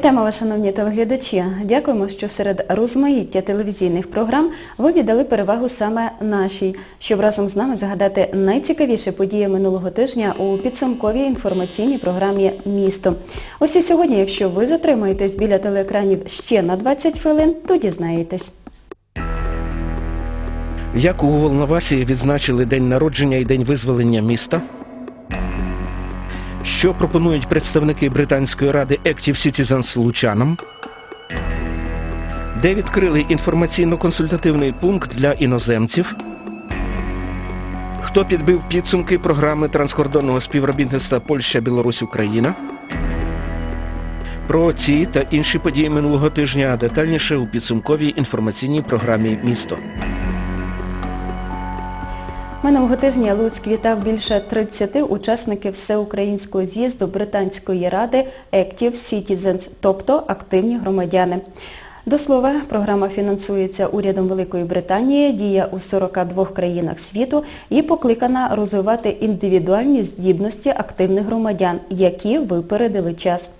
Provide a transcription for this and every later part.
Вітаємо вас, шановні телеглядачі. Дякуємо, що серед розмаїття телевізійних програм ви віддали перевагу саме нашій, щоб разом з нами згадати найцікавіші події минулого тижня у підсумковій інформаційній програмі «Місто». Ось і сьогодні, якщо ви затримаєтесь біля телеекранів ще на 20 хвилин, то дізнаєтесь. Як у Волновасі відзначили день народження і день визволення міста? Що пропонують представники Британської ради Active Citizens лучанам? Де відкрили інформаційно-консультативний пункт для іноземців? Хто підбив підсумки програми транскордонного співробітництва Польща-Білорусь-Україна? Про ці та інші події минулого тижня детальніше у підсумковій інформаційній програмі «Місто». Минулого тижня Луцьк вітав більше 30 учасників всеукраїнського з'їзду Британської ради Active Citizens, тобто активні громадяни. До слова, програма фінансується урядом Великої Британії, діє у 42 країнах світу і покликана розвивати індивідуальні здібності активних громадян, які випередили час.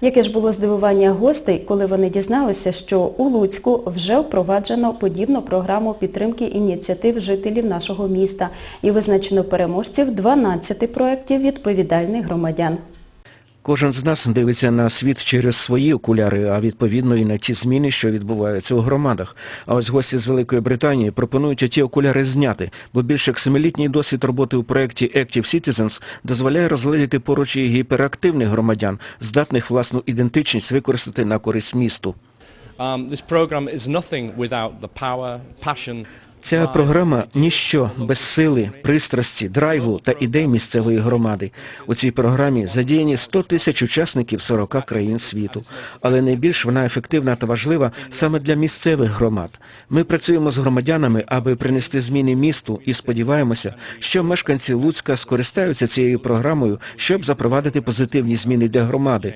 Яке ж було здивування гостей, коли вони дізналися, що у Луцьку вже впроваджено подібну програму підтримки ініціатив жителів нашого міста і визначено переможців 12 проєктів відповідальних громадян. Кожен з нас дивиться на світ через свої окуляри, а відповідно і на ті зміни, що відбуваються у громадах. А ось гості з Великої Британії пропонують ті окуляри зняти, бо більш як семилітній досвід роботи у проєкті Active Citizens дозволяє розглядіти поруч і гіперактивних громадян, здатних власну ідентичність використати на користь місту. Ця програма – ніщо без сили, пристрасті, драйву та ідей місцевої громади. У цій програмі задіяні 100 тисяч учасників 40 країн світу. Але найбільш вона ефективна та важлива саме для місцевих громад. Ми працюємо з громадянами, аби принести зміни місту і сподіваємося, що мешканці Луцька скористаються цією програмою, щоб запровадити позитивні зміни для громади.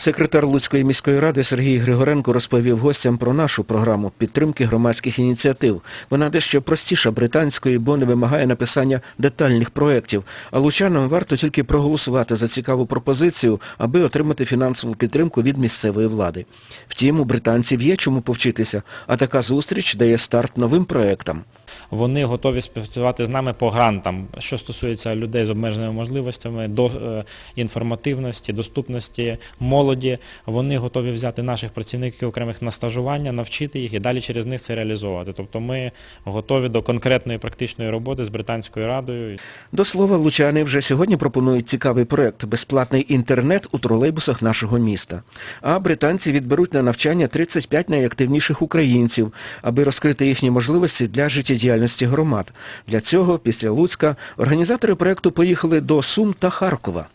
Секретар Луцької міської ради Сергій Григоренко розповів гостям про нашу програму підтримки громадських ініціатив. Вона дещо простіша британської, бо не вимагає написання детальних проєктів. А лучанам варто тільки проголосувати за цікаву пропозицію, аби отримати фінансову підтримку від місцевої влади. Втім, у британців є чому повчитися, а така зустріч дає старт новим проєктам. Вони готові співпрацювати з нами по грантам, що стосується людей з обмеженими можливостями, до е, інформативності, доступності, молоді. Вони готові взяти наших працівників окремих на стажування, навчити їх і далі через них це реалізовувати. Тобто ми готові до конкретної практичної роботи з британською радою. До слова, лучани вже сьогодні пропонують цікавий проект «Безплатний інтернет у тролейбусах нашого міста». А британці відберуть на навчання 35 найактивніших українців, аби розкрити їхні можливості для життєдіяльності громад. Для цього, після Луцька, організатори проекту поїхали до Сум та Харкова.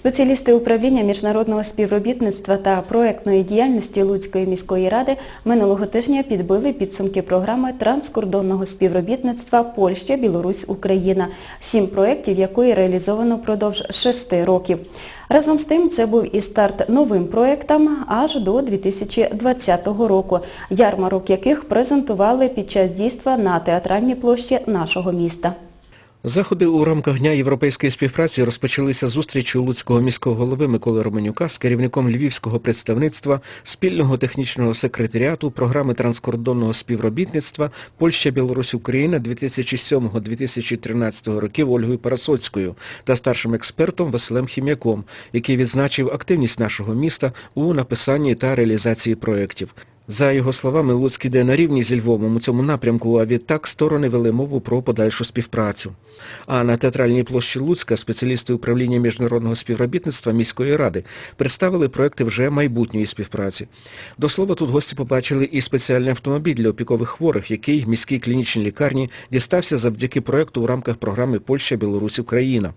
Спеціалісти управління міжнародного співробітництва та проектної діяльності Луцької міської ради минулого тижня підбили підсумки програми транскордонного співробітництва Польща, Білорусь, Україна, сім проєктів якої реалізовано впродовж шести років. Разом з тим це був і старт новим проєктам аж до 2020 року, ярмарок яких презентували під час дійства на театральній площі нашого міста. Заходи у рамках Дня європейської співпраці розпочалися зустрічю Луцького міського голови Миколи Романюка з керівником Львівського представництва спільного технічного секретаріату програми транскордонного співробітництва Польща-Білорусь-Україна 2007-2013 років Ольгою Парасоцькою та старшим експертом Василем Хім'яком, який відзначив активність нашого міста у написанні та реалізації проєктів. За його словами, Луцьк іде на рівні зі Львовом у цьому напрямку, а відтак сторони вели мову про подальшу співпрацю. А на театральній площі Луцька спеціалісти управління міжнародного співробітництва міської ради представили проекти вже майбутньої співпраці. До слова, тут гості побачили і спеціальний автомобіль для опікових хворих, який міській клінічній лікарні дістався завдяки проекту у рамках програми Польща, Білорусь, Україна.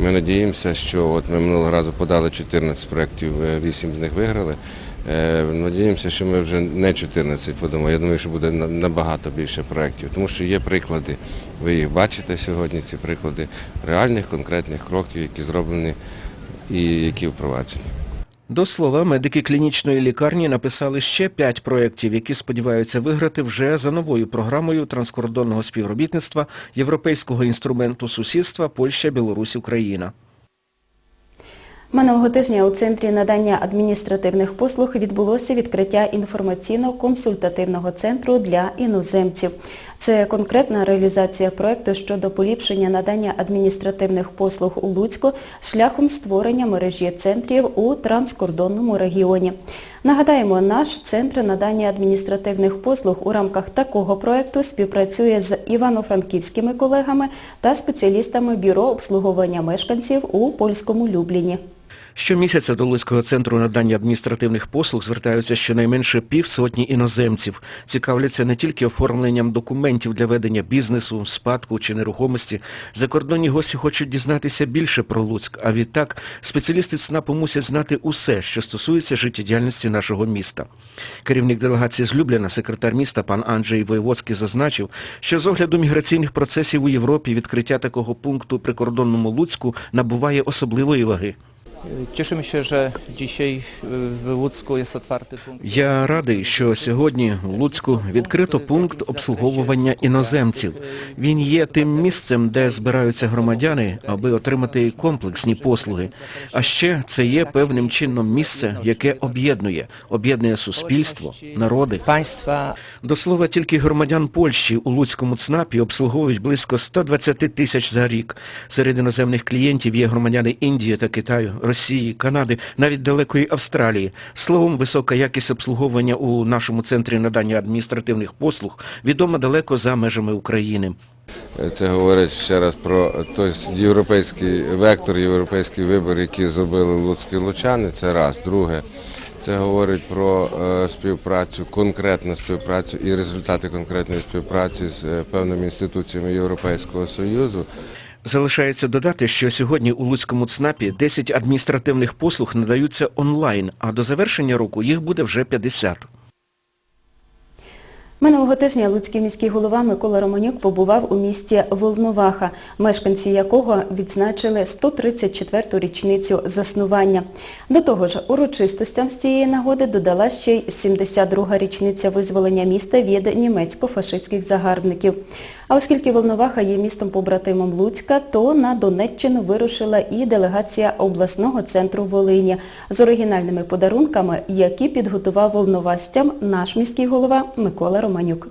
Ми надіємося, що от ми минулого разу подали 14 проєктів, 8 з них виграли. Е, Надіємося, що ми вже не 14 подумаємо. Я думаю, що буде набагато більше проєктів, тому що є приклади. Ви їх бачите сьогодні, ці приклади реальних конкретних кроків, які зроблені і які впроваджені. До слова, медики клінічної лікарні написали ще п'ять проєктів, які сподіваються виграти вже за новою програмою транскордонного співробітництва Європейського інструменту сусідства Польща, Білорусь, Україна. Минулого тижня у Центрі надання адміністративних послуг відбулося відкриття інформаційно-консультативного центру для іноземців. Це конкретна реалізація проекту щодо поліпшення надання адміністративних послуг у Луцьку шляхом створення мережі центрів у транскордонному регіоні. Нагадаємо, наш центр надання адміністративних послуг у рамках такого проекту співпрацює з івано-франківськими колегами та спеціалістами Бюро обслуговування мешканців у польському Любліні. Щомісяця до Луцького центру надання адміністративних послуг звертаються щонайменше півсотні іноземців. Цікавляться не тільки оформленням документів для ведення бізнесу, спадку чи нерухомості. Закордонні гості хочуть дізнатися більше про Луцьк, а відтак спеціалісти ЦНАПу мусять знати усе, що стосується життєдіяльності нашого міста. Керівник делегації з Любліна, секретар міста пан Анджей Воєводський зазначив, що з огляду міграційних процесів у Європі відкриття такого пункту при кордонному Луцьку набуває особливої ваги. Cieszymy się, że dzisiaj w Łódzku jest otwarty punkt. Я радий, що сьогодні у Луцьку відкрито пункт обслуговування іноземців. Він є тим місцем, де збираються громадяни, аби отримати комплексні послуги. А ще це є певним чином місце, яке об'єднує, об'єднує суспільство, народи. До слова, тільки громадян Польщі у Луцькому ЦНАПі обслуговують близько 120 тисяч за рік. Серед іноземних клієнтів є громадяни Індії та Китаю, Росії, Канади, навіть далекої Австралії. Словом, висока якість обслуговування у нашому центрі надання адміністративних послуг відома далеко за межами України. Це говорить ще раз про той європейський вектор, європейський вибір, який зробили луцькі лучани. Це раз. Друге, це говорить про е, співпрацю, конкретну співпрацю і результати конкретної співпраці з е, певними інституціями Європейського Союзу. Залишається додати, що сьогодні у Луцькому ЦНАПі 10 адміністративних послуг надаються онлайн, а до завершення року їх буде вже 50. Минулого тижня Луцький міський голова Микола Романюк побував у місті Волноваха, мешканці якого відзначили 134-ту річницю заснування. До того ж, урочистостям з цієї нагоди додала ще й 72-га річниця визволення міста від німецько-фашистських загарбників. А оскільки Волноваха є містом-побратимом Луцька, то на Донеччину вирушила і делегація обласного центру Волині з оригінальними подарунками, які підготував волновастям наш міський голова Микола Романюк.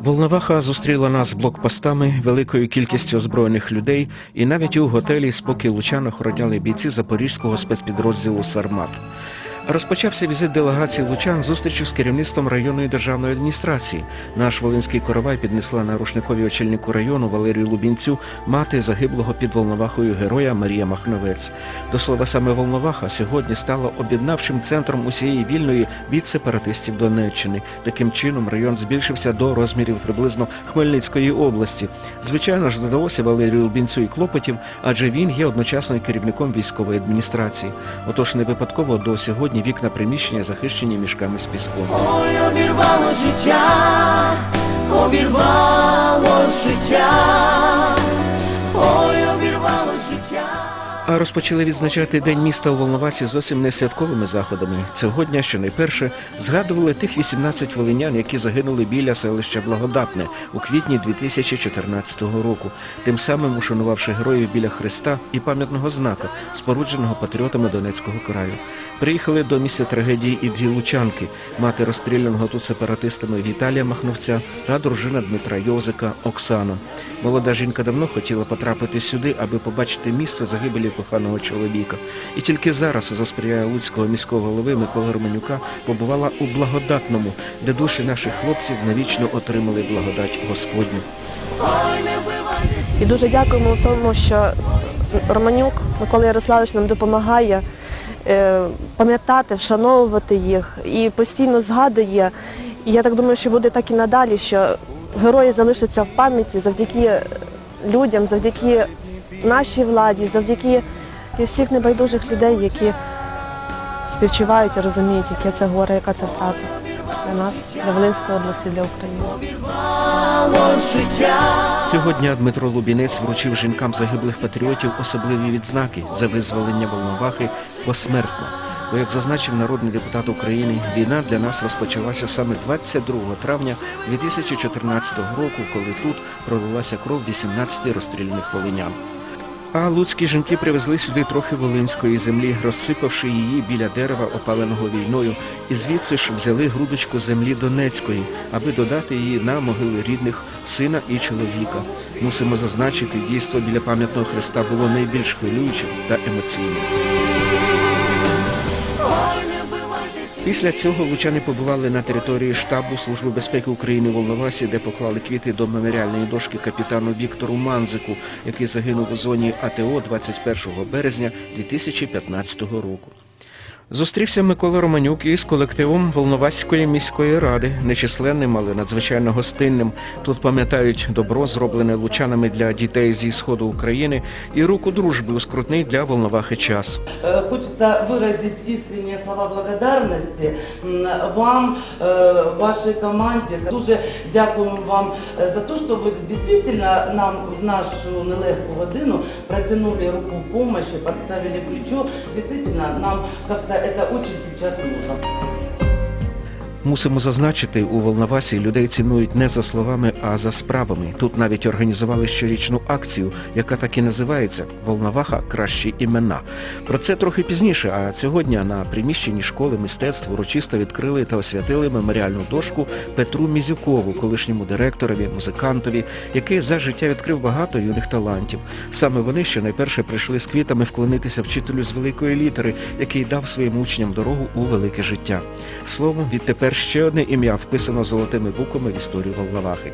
Волноваха зустріла нас блокпостами, великою кількістю озброєних людей і навіть у готелі спокій Лучан охороняли бійці запорізького спецпідрозділу «Сармат». Розпочався візит делегації Лучан зустрічю з керівництвом районної державної адміністрації. Наш Волинський коровай піднесла на рушникові очільнику району Валерію Лубінцю мати загиблого під Волновахою героя Марія Махновець. До слова, саме Волноваха сьогодні стала об'єднавчим центром усієї вільної від сепаратистів Донеччини. Таким чином район збільшився до розмірів приблизно Хмельницької області. Звичайно ж, додалося Валерію Лубінцю і клопотів, адже він є одночасно керівником військової адміністрації. Отож не випадково до сьогодні вікна приміщення захищені мішками з піском. Ой, обірвало життя, обірвало життя, розпочали відзначати День міста у Волновасі зовсім не святковими заходами. Цього дня, що найперше, згадували тих 18 волинян, які загинули біля селища Благодатне у квітні 2014 року, тим самим ушанувавши героїв біля Христа і пам'ятного знака, спорудженого патріотами Донецького краю. Приїхали до місця трагедії і дві лучанки, мати розстріляного тут сепаратистами Віталія Махновця та дружина Дмитра Йозика Оксана. Молода жінка давно хотіла потрапити сюди, аби побачити місце загибелі коханого чоловіка. І тільки зараз, за сприяє Луцького міського голови Миколи Романюка, побувала у Благодатному, де душі наших хлопців навічно отримали благодать Господню. І дуже дякуємо в тому, що Романюк Микола Ярославович нам допомагає е, пам'ятати, вшановувати їх і постійно згадує. І я так думаю, що буде так і надалі, що герої залишаться в пам'яті завдяки людям, завдяки нашій владі, завдяки всіх небайдужих людей, які співчувають і розуміють, яке це горе, яка це втрата для нас, для Волинської області, для України. Цього дня Дмитро Лубінець вручив жінкам загиблих патріотів особливі відзнаки за визволення Волновахи посмертно. Бо, як зазначив народний депутат України, війна для нас розпочалася саме 22 травня 2014 року, коли тут пролилася кров 18 розстріляних волинян. А луцькі жінки привезли сюди трохи волинської землі, розсипавши її біля дерева, опаленого війною, і звідси ж взяли грудочку землі Донецької, аби додати її на могили рідних сина і чоловіка. Мусимо зазначити, дійство біля пам'ятного хреста було найбільш хвилюючим та емоційним. Після цього лучани побували на території штабу Служби безпеки України в Волновасі, де поклали квіти до меморіальної дошки капітану Віктору Манзику, який загинув у зоні АТО 21 березня 2015 року. Зустрівся Микола Романюк із колективом Волноваської міської ради, нечисленним, але надзвичайно гостинним. Тут пам'ятають добро, зроблене лучанами для дітей зі сходу України, і руку дружби у скрутний для Волновахи час. Э, Хочется выразить искренние слова благодарности м, вам, э, вашей команде. Дуже дякуємо вам э, за те, що ви дійсно нам в нашу нелегку годину протянули руку помощи, подставили плечо. Действительно, нам как-то это очень сейчас нужно. Мусимо зазначити, у Волновасі людей цінують не за словами, а за справами. Тут навіть організували щорічну акцію, яка так і називається Волноваха кращі імена. Про це трохи пізніше, а сьогодні на приміщенні школи мистецтв урочисто відкрили та освятили меморіальну дошку Петру Мізюкову, колишньому директорові, музикантові, який за життя відкрив багато юних талантів. Саме вони ще найперше прийшли з квітами вклонитися вчителю з великої літери, який дав своїм учням дорогу у велике життя. Словом, відтепер ще одне ім'я вписано золотими буквами в історію Волновахи.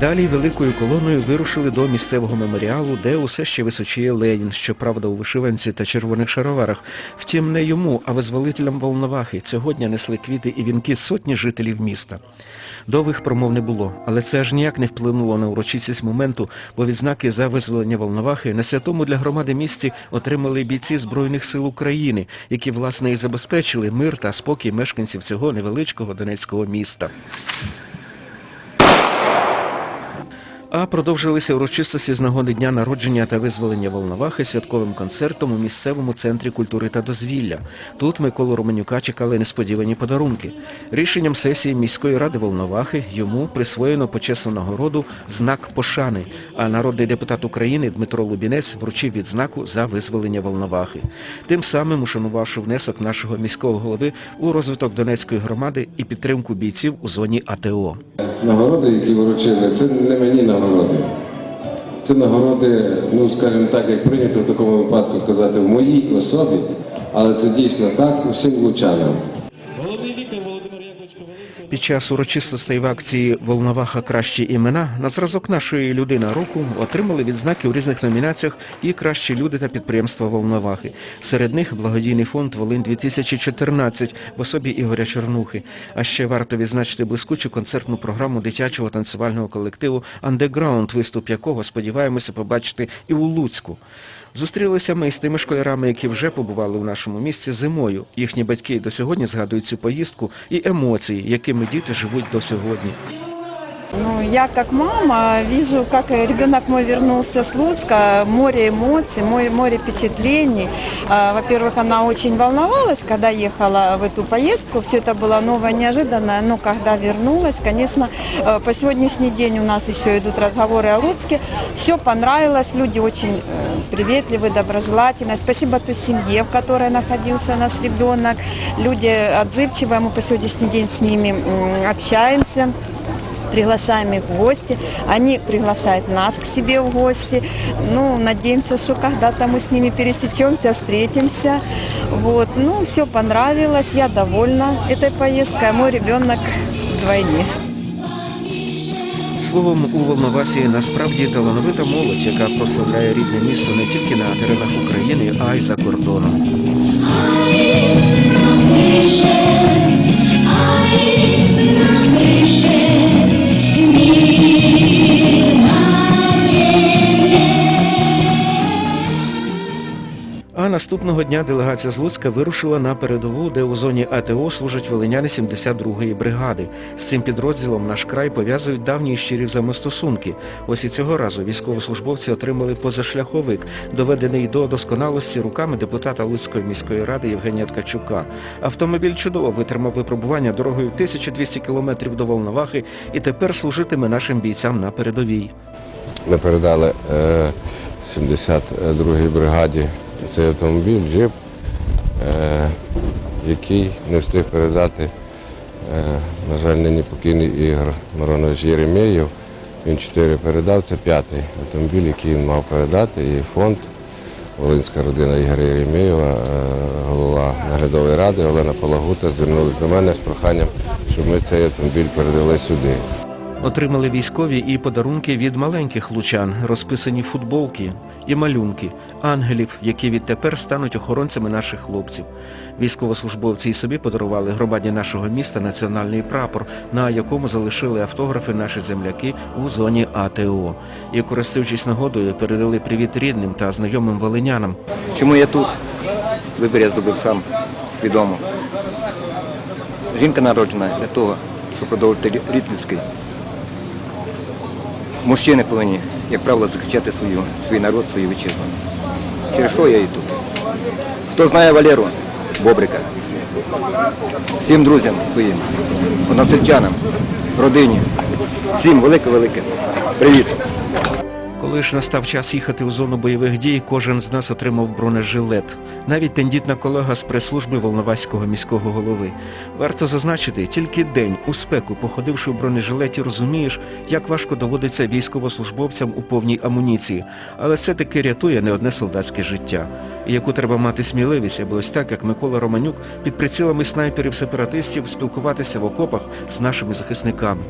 Далі великою колоною вирушили до місцевого меморіалу, де усе ще височіє Ленін, щоправда у вишиванці та червоних шароварах. Втім, не йому, а визволителям Волновахи цього дня несли квіти і вінки сотні жителів міста. Довгих промов не було, але це аж ніяк не вплинуло на урочистість моменту, бо відзнаки за визволення Волновахи на святому для громади місті отримали бійці Збройних сил України, які, власне, і забезпечили мир та спокій мешканців цього невеличкого донецького міста. А продовжилися урочистості з нагоди дня народження та визволення Волновахи святковим концертом у місцевому центрі культури та дозвілля. Тут Миколу Романюка чекали несподівані подарунки. Рішенням сесії міської ради Волновахи йому присвоєно почесну нагороду знак пошани, а народний депутат України Дмитро Лубінець вручив відзнаку за визволення Волновахи. Тим самим ушанувавши внесок нашого міського голови у розвиток Донецької громади і підтримку бійців у зоні АТО. Нагороди, які вручили, це не мені нагороди. Це нагороди, ну скажімо так, як прийнято в такому випадку казати в моїй особі, але це дійсно так усім лучанам. Під час урочистостей в акції Волноваха кращі імена на зразок нашої людина року отримали відзнаки у різних номінаціях і кращі люди та підприємства Волновахи. Серед них благодійний фонд Волинь 2014 в особі Ігоря Чорнухи. А ще варто відзначити блискучу концертну програму дитячого танцювального колективу Андеграунд, виступ якого сподіваємося побачити і у Луцьку. Зустрілися ми із тими школярами, які вже побували у нашому місці зимою. Їхні батьки до сьогодні згадують цю поїздку і емоції, якими діти живуть до сьогодні. Ну, я как мама вижу, как ребенок мой вернулся с Луцка, море эмоций, море, море впечатлений. А, Во-первых, она очень волновалась, когда ехала в эту поездку. Все это было новое, неожиданное. Но когда вернулась, конечно, э, по сегодняшний день у нас еще идут разговоры о Луцке. Все понравилось, люди очень э, приветливые, доброжелательные. Спасибо той семье, в которой находился наш ребенок. Люди отзывчивые, мы по сегодняшний день с ними общаемся приглашаем их в гости, они приглашают нас к себе в гости. Ну, надеемся, что когда-то мы с ними пересечемся, встретимся. Вот. Ну, все понравилось, я довольна этой поездкой, а мой ребенок вдвойне. Словом, у Волновасі насправді талановита молодь, яка прославляє рідне місто не тільки на теренах України, а й за кордоном. Наступного дня делегація з Луцька вирушила на передову, де у зоні АТО служать волиняни 72-ї бригади. З цим підрозділом наш край пов'язують давні і щирі взаємостосунки. Ось і цього разу військовослужбовці отримали позашляховик, доведений до досконалості руками депутата Луцької міської ради Євгенія Ткачука. Автомобіль чудово витримав випробування дорогою 1200 кілометрів до Волновахи і тепер служитиме нашим бійцям на передовій. Ми передали е, 72-й бригаді цей автомобіль, джип, е, який не встиг передати, е, на жаль, нині покійний Ігор Миронович Єремєєв. Він чотири передав, це п'ятий автомобіль, який він мав передати. І фонд Волинська родина Ігоря Єремєєва, е, голова наглядової ради Олена Палагута звернулася до мене з проханням, щоб ми цей автомобіль передали сюди. Отримали військові і подарунки від маленьких лучан, розписані футболки і малюнки, ангелів, які відтепер стануть охоронцями наших хлопців. Військовослужбовці і собі подарували громаді нашого міста національний прапор, на якому залишили автографи наші земляки у зоні АТО. І, користуючись нагодою, передали привіт рідним та знайомим волинянам. Чому я тут? Вибір я здобув сам, свідомо. Жінка народжена для того, щоб продовжити рід людський. Мужчини повинні, як правило, захищати свою, свій народ, свою вітчизну. Через що я і тут? Хто знає Валеру Бобрика? Всім друзям своїм, односельчанам, родині. Всім велике-велике. Привіт! Коли ж настав час їхати у зону бойових дій, кожен з нас отримав бронежилет. Навіть тендітна колега з прес-служби Волноваського міського голови. Варто зазначити, тільки день у спеку, походивши у бронежилеті, розумієш, як важко доводиться військовослужбовцям у повній амуніції. Але це таки рятує не одне солдатське життя. Яку треба мати сміливість, аби ось так, як Микола Романюк, під прицілами снайперів-сепаратистів спілкуватися в окопах з нашими захисниками.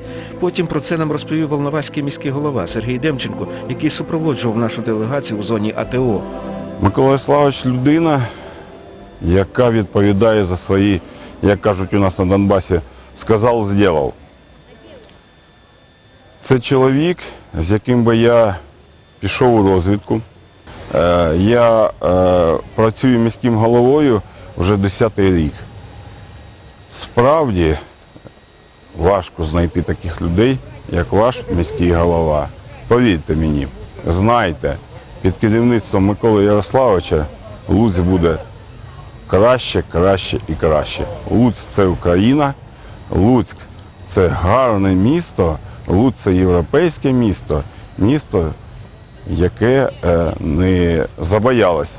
Потім про це нам розповів Волноваський міський голова Сергій Демченко, який супроводжував нашу делегацію у зоні АТО. Микола Славович людина, яка відповідає за свої, як кажуть у нас на Донбасі, сказав, зробив. Це чоловік, з яким би я пішов у розвідку. Е, Я е, працюю міським головою вже 10-й рік. Справді важко знайти таких людей, як ваш міський голова. Повірте мені, знайте, під керівництвом Миколи Ярославовича Луць буде краще, краще і краще. Луць це Україна, Луцьк це гарне місто, Луць це європейське місто, місто, яке е, не забоялось.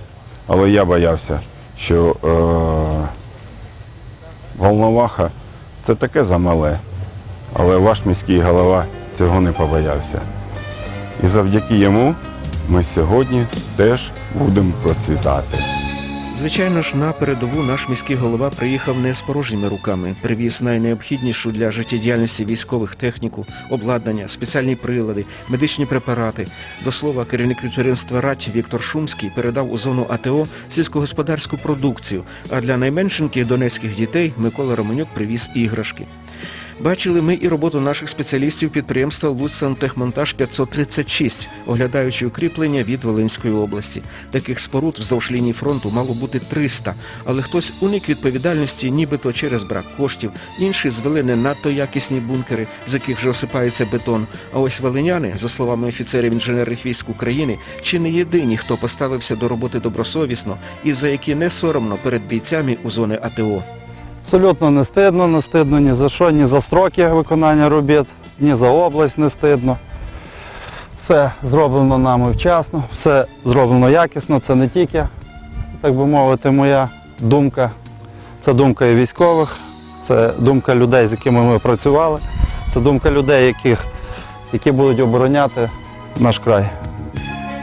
Але я боявся, що е, Волноваха це таке замале, але ваш міський голова цього не побоявся. І завдяки йому ми сьогодні теж будемо процвітати. Звичайно ж, на передову наш міський голова приїхав не з порожніми руками. Привіз найнеобхіднішу для життєдіяльності військових техніку, обладнання, спеціальні прилади, медичні препарати. До слова, керівник підприємства «Рать» Віктор Шумський передав у зону АТО сільськогосподарську продукцію, а для найменшеньких донецьких дітей Микола Романюк привіз іграшки. Бачили ми і роботу наших спеціалістів підприємства «Луцсантехмонтаж 536», оглядаючи укріплення від Волинської області. Таких споруд вздовж лінії фронту мало бути 300, але хтось уник відповідальності нібито через брак коштів, інші звели не надто якісні бункери, з яких вже осипається бетон. А ось волиняни, за словами офіцерів інженерних військ України, чи не єдині, хто поставився до роботи добросовісно і за які не соромно перед бійцями у зони АТО. Абсолютно не стидно, не стидно ні за що, ні за строки виконання робіт, ні за область не стидно. Все зроблено нами вчасно, все зроблено якісно, це не тільки, так би мовити, моя думка. Це думка і військових, це думка людей, з якими ми працювали, це думка людей, яких, які будуть обороняти наш край.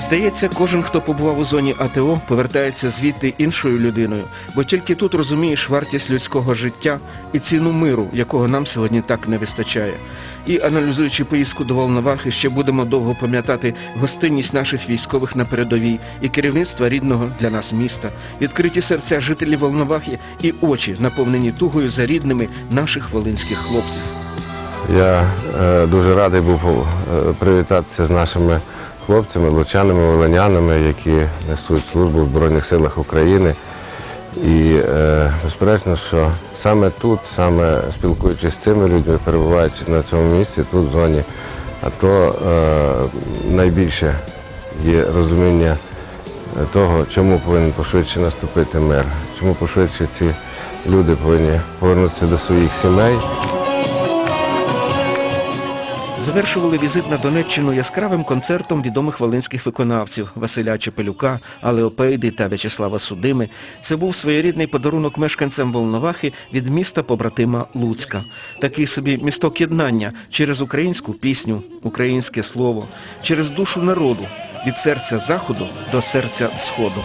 Здається, кожен, хто побував у зоні АТО, повертається звідти іншою людиною, бо тільки тут розумієш вартість людського життя і ціну миру, якого нам сьогодні так не вистачає. І аналізуючи поїздку до Волновахи, ще будемо довго пам'ятати гостинність наших військових на передовій і керівництва рідного для нас міста, відкриті серця жителів Волновахи і очі, наповнені тугою за рідними наших волинських хлопців. Я е, дуже радий був е, привітатися з нашими хлопцями, лучанами, волинянами, які несуть службу в Збройних силах України. І е, безперечно, що саме тут, саме спілкуючись з цими людьми, перебуваючи на цьому місці, тут в зоні АТО, е, найбільше є розуміння того, чому повинен пошвидше наступити мир, чому пошвидше ці люди повинні повернутися до своїх сімей. Завершували візит на Донеччину яскравим концертом відомих волинських виконавців Василя Чепелюка, Алеопейди та В'ячеслава Судими. Це був своєрідний подарунок мешканцям Волновахи від міста побратима Луцька. Такий собі місток єднання через українську пісню, українське слово, через душу народу, від серця заходу до серця сходу.